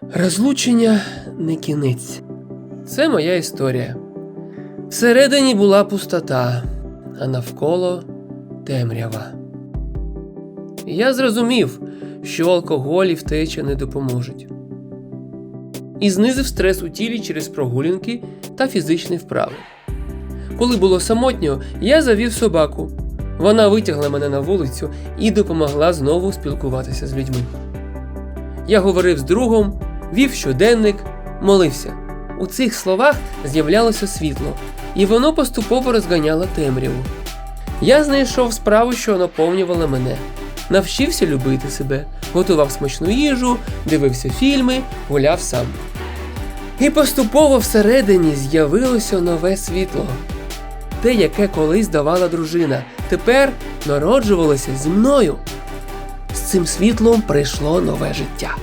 Розлучення не кінець. Це моя історія. Всередині була пустота, а навколо темрява. Я зрозумів, що алкоголь і втеча не допоможуть. І знизив стрес у тілі через прогулянки та фізичні вправи. Коли було самотньо, я завів собаку. Вона витягла мене на вулицю і допомогла знову спілкуватися з людьми. Я говорив з другом, вів щоденник, молився. У цих словах з'являлося світло, і воно поступово розганяло темряву. Я знайшов справу, що наповнювала мене, навчився любити себе, готував смачну їжу, дивився фільми, гуляв сам. І поступово всередині з'явилося нове світло. Те, яке колись давала дружина, тепер народжувалося зі мною. Цим світлом прийшло нове життя.